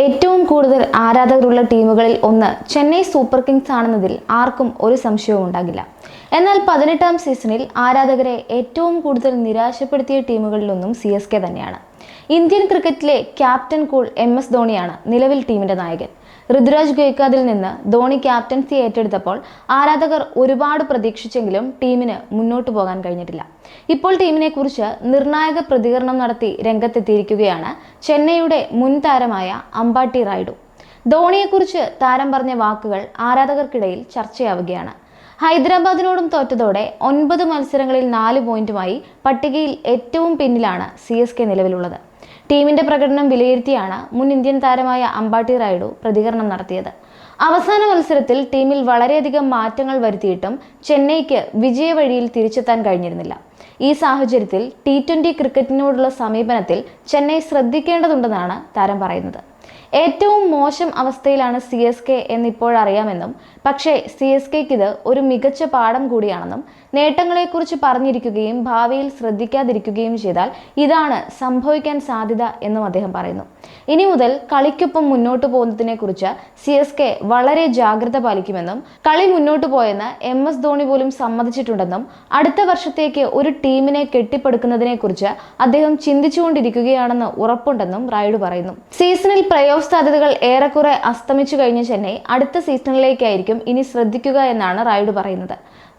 ഏറ്റവും കൂടുതൽ ആരാധകരുള്ള ടീമുകളിൽ ഒന്ന് ചെന്നൈ സൂപ്പർ കിങ്സ് ആണെന്നതിൽ ആർക്കും ഒരു സംശയവും ഉണ്ടാകില്ല. എന്നാൽ പതിനെട്ടാം സീസണിൽ ആരാധകരെ ഏറ്റവും കൂടുതൽ നിരാശപ്പെടുത്തിയ ടീമുകളിലൊന്നും സി എസ് കെ തന്നെയാണ്. ഇന്ത്യൻ ക്രിക്കറ്റിലെ ക്യാപ്റ്റൻ കൂൾ എം എസ് ധോണിയാണ് നിലവിൽ ടീമിന്റെ നായകൻ. ഋതുരാജ് ഗോയ്ക്കാദിൽ നിന്ന് ധോണി ക്യാപ്റ്റൻസി ഏറ്റെടുത്തപ്പോൾ ആരാധകർ ഒരുപാട് പ്രതീക്ഷിച്ചെങ്കിലും ടീമിന് മുന്നോട്ട് പോകാൻ കഴിഞ്ഞിട്ടില്ല. ഇപ്പോൾ ടീമിനെ കുറിച്ച് നിർണായക പ്രതികരണം നടത്തി രംഗത്തെത്തിയിരിക്കുകയാണ് ചെന്നൈയുടെ മുൻ താരമായ അമ്പാട്ടി റായിഡു ധോണിയെക്കുറിച്ച് താരം പറഞ്ഞ വാക്കുകൾ ആരാധകർക്കിടയിൽ ചർച്ചയാവുകയാണ്. ഹൈദരാബാദിനോടും തോറ്റതോടെ ഒൻപത് മത്സരങ്ങളിൽ നാല് പോയിന്റുമായി പട്ടികയിൽ ഏറ്റവും പിന്നിലാണ് സി എസ് കെ നിലവിലുള്ളത്. ടീമിന്റെ പ്രകടനം വിലയിരുത്തിയാണ് മുൻ ഇന്ത്യൻ താരമായ അമ്പാട്ടി റായിഡു പ്രതികരണം നടത്തിയത്. അവസാന മത്സരത്തിൽ ടീമിൽ വളരെയധികം മാറ്റങ്ങൾ വരുത്തിയിട്ടും ചെന്നൈക്ക് വിജയവഴിയിൽ തിരിച്ചെത്താൻ കഴിഞ്ഞിരുന്നില്ല. ഈ സാഹചര്യത്തിൽ ടി ട്വന്റി ക്രിക്കറ്റിനോടുള്ള സമീപനത്തിൽ ചെന്നൈ ശ്രദ്ധിക്കേണ്ടതുണ്ടെന്നാണ് താരം പറയുന്നത്. ഏറ്റവും മോശം അവസ്ഥയിലാണ് സി എസ് കെ എന്നിപ്പോഴറിയാമെന്നും പക്ഷേ സി എസ് കെക്ക് ഇത് ഒരു മികച്ച പാഠം കൂടിയാണെന്നും നേട്ടങ്ങളെക്കുറിച്ച് പറഞ്ഞിരിക്കുകയും ഭാവിയിൽ ശ്രദ്ധിക്കാതിരിക്കുകയും ചെയ്താൽ ഇതാണ് സംഭവിക്കാൻ സാധ്യത എന്നും അദ്ദേഹം പറയുന്നു. ഇനി മുതൽ കളിക്കൊപ്പം മുന്നോട്ട് പോകുന്നതിനെക്കുറിച്ച് സി എസ് കെ വളരെ ജാഗ്രത പാലിക്കുമെന്നും കളി മുന്നോട്ട് പോയെന്ന് എം എസ് ധോണി പോലും സമ്മതിച്ചിട്ടുണ്ടെന്നും അടുത്ത വർഷത്തേക്ക് ഒരു ടീമിനെ കെട്ടിപ്പടുക്കുന്നതിനെക്കുറിച്ച് അദ്ദേഹം ചിന്തിച്ചുകൊണ്ടിരിക്കുകയാണെന്ന് ഉറപ്പുണ്ടെന്നും റായിഡു പറയുന്നു. സീസണിൽ പ്ലേ ഓഫ് സാധ്യതകൾ ഏറെക്കുറെ അസ്തമിച്ചു കഴിഞ്ഞ ചെന്നൈ അടുത്ത സീസണിലേക്കായിരിക്കും ഇനി ശ്രദ്ധിക്കുക എന്നാണ് റായുഡ് പറയുന്നത്.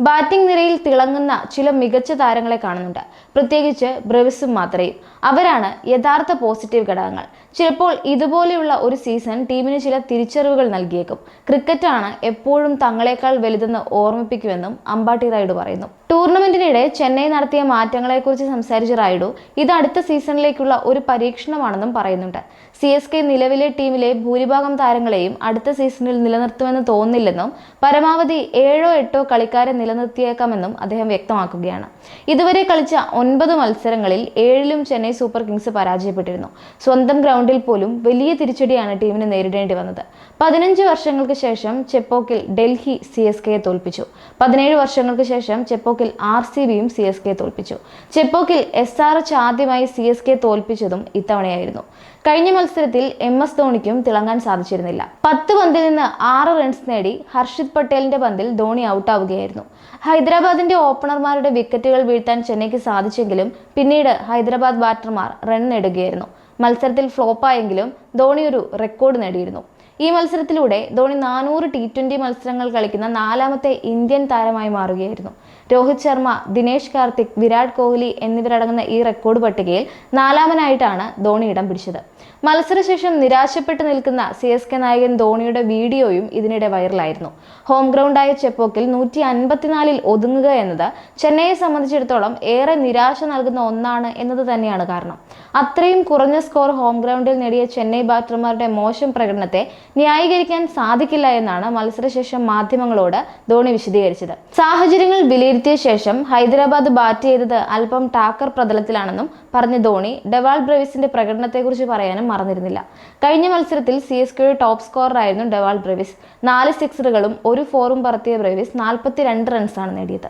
ബാറ്റിംഗ് നിരയിൽ തിളങ്ങുന്ന ചില മികച്ച താരങ്ങളെ കാണുന്നുണ്ട്. പ്രത്യേകിച്ച് ബ്രവിസും മാത്രയും. അവരാണ് യഥാർത്ഥ പോസിറ്റീവ് ഘടകങ്ങൾ. ചിലപ്പോൾ ഇതുപോലെയുള്ള ഒരു സീസൺ ടീമിന് ചില തിരിച്ചറിവുകൾ നൽകിയേക്കും. ക്രിക്കറ്റാണ് എപ്പോഴും തങ്ങളെക്കാൾ വലുതെന്ന് ഓർമ്മിപ്പിക്കുമെന്നും അമ്പാട്ടി റായുഡ് പറയുന്നു. ടൂർണമെന്റിനിടെ ചെന്നൈ നടത്തിയ മാറ്റങ്ങളെക്കുറിച്ച് സംസാരിച്ച റായിഡു ഇത് അടുത്ത സീസണിലേക്കുള്ള ഒരു പരീക്ഷണമാണെന്നും പറയുന്നുണ്ട്. സി എസ് കെ നിലവിലെ ടീമിലെ ഭൂരിഭാഗം താരങ്ങളെയും അടുത്ത സീസണിൽ നിലനിർത്തുമെന്ന് തോന്നില്ലെന്നും പരമാവധി ഏഴോ എട്ടോ കളിക്കാരെ നിലനിർത്തിയേക്കാമെന്നും അദ്ദേഹം വ്യക്തമാക്കുകയാണ്. ഇതുവരെ കളിച്ച ഒൻപത് മത്സരങ്ങളിൽ ഏഴിലും ചെന്നൈ സൂപ്പർ കിങ്സ് പരാജയപ്പെട്ടിരുന്നു. സ്വന്തം ഗ്രൗണ്ടിൽ പോലും വലിയ തിരിച്ചടിയാണ് ടീമിന് നേരിടേണ്ടി വന്നത്. പതിനഞ്ച് വർഷങ്ങൾക്ക് ശേഷം ചെപ്പോക്കിൽ ഡൽഹി സി എസ് കെയെ തോൽപ്പിച്ചു. പതിനേഴ് വർഷങ്ങൾക്ക് ശേഷം ചെപ്പോക്കിൽ ആർ സി ബിയും സി എസ് കെ തോൽപ്പിച്ചു. ചെപ്പോക്കിൽ എസ് ആർ എച്ച് ആദ്യമായി സി എസ് കെ തോൽപ്പിച്ചതും ഇത്തവണയായിരുന്നു. കഴിഞ്ഞ മത്സരത്തിൽ എം എസ് ധോണിക്കും തിളങ്ങാൻ സാധിച്ചിരുന്നില്ല. പത്ത് പന്തിൽ നിന്ന് ആറ് റൺസ് നേടി ഹർഷിത് പട്ടേലിന്റെ പന്തിൽ ധോണി ഔട്ടാവുകയായിരുന്നു. ഹൈദരാബാദിന്റെ ഓപ്പണർമാരുടെ വിക്കറ്റുകൾ വീഴ്ത്താൻ ചെന്നൈക്ക് സാധിച്ചെങ്കിലും പിന്നീട് ഹൈദരാബാദ് ബാറ്റർമാർ റൺ നേടുകയായിരുന്നു. മത്സരത്തിൽ ഫ്ലോപ്പായെങ്കിലും ധോണി ഒരു റെക്കോർഡ് നേടിയിരുന്നു. ഈ മത്സരത്തിലൂടെ ധോണി നാനൂറ് ടി ട്വന്റി മത്സരങ്ങൾ കളിക്കുന്ന നാലാമത്തെ ഇന്ത്യൻ താരമായി മാറുകയായിരുന്നു. രോഹിത് ശർമ്മ ദിനേശ് കാർത്തിക് വിരാട് കോഹ്ലി എന്നിവരടങ്ങുന്ന ഈ റെക്കോർഡ് പട്ടികയിൽ നാലാമനായിട്ടാണ് ധോണി ഇടം പിടിച്ചത്. മത്സരശേഷം നിരാശപ്പെട്ട് നിൽക്കുന്ന സി എസ് കെ നായകൻ ധോണിയുടെ വീഡിയോയും ഇതിനിടെ വൈറലായിരുന്നു. ഹോം ഗ്രൗണ്ടായ ചെപ്പോക്കിൽ നൂറ്റി അൻപത്തിനാലിൽ ഒതുങ്ങുക എന്നത് ചെന്നൈയെ സംബന്ധിച്ചിടത്തോളം ഏറെ നിരാശ നൽകുന്ന ഒന്നാണ് എന്നത് തന്നെയാണ് കാരണം. അത്രയും കുറഞ്ഞ സ്കോർ ഹോം ഗ്രൗണ്ടിൽ നേടിയ ചെന്നൈ ബാറ്റർമാരുടെ മോശം പ്രകടനത്തെ ന്യായീകരിക്കാൻ സാധിക്കില്ല എന്നാണ് മത്സരശേഷം മാധ്യമങ്ങളോട് ധോണി വിശദീകരിച്ചത്. സാഹചര്യങ്ങൾ വിലയിരുത്തിയ ശേഷം ഹൈദരാബാദ് ബാറ്റ് ചെയ്തത് അല്പം ടാക്കർ പ്രതലത്തിലാണെന്നും പറഞ്ഞ ധോണി ഡെവാൾ ബ്രവിസിന്റെ പ്രകടനത്തെക്കുറിച്ച് പറയാനും മറന്നിരുന്നില്ല. കഴിഞ്ഞ മത്സരത്തിൽ സി എസ് കെയുടെ ടോപ്പ് സ്കോററായിരുന്നു ഡെവാൾ ബ്രവിസ്. നാല് സിക്സറുകളും ഒരു ഫോറും പറത്തിയ ബ്രവിസ് നാൽപ്പത്തി രണ്ട് റൺസാണ് നേടിയത്.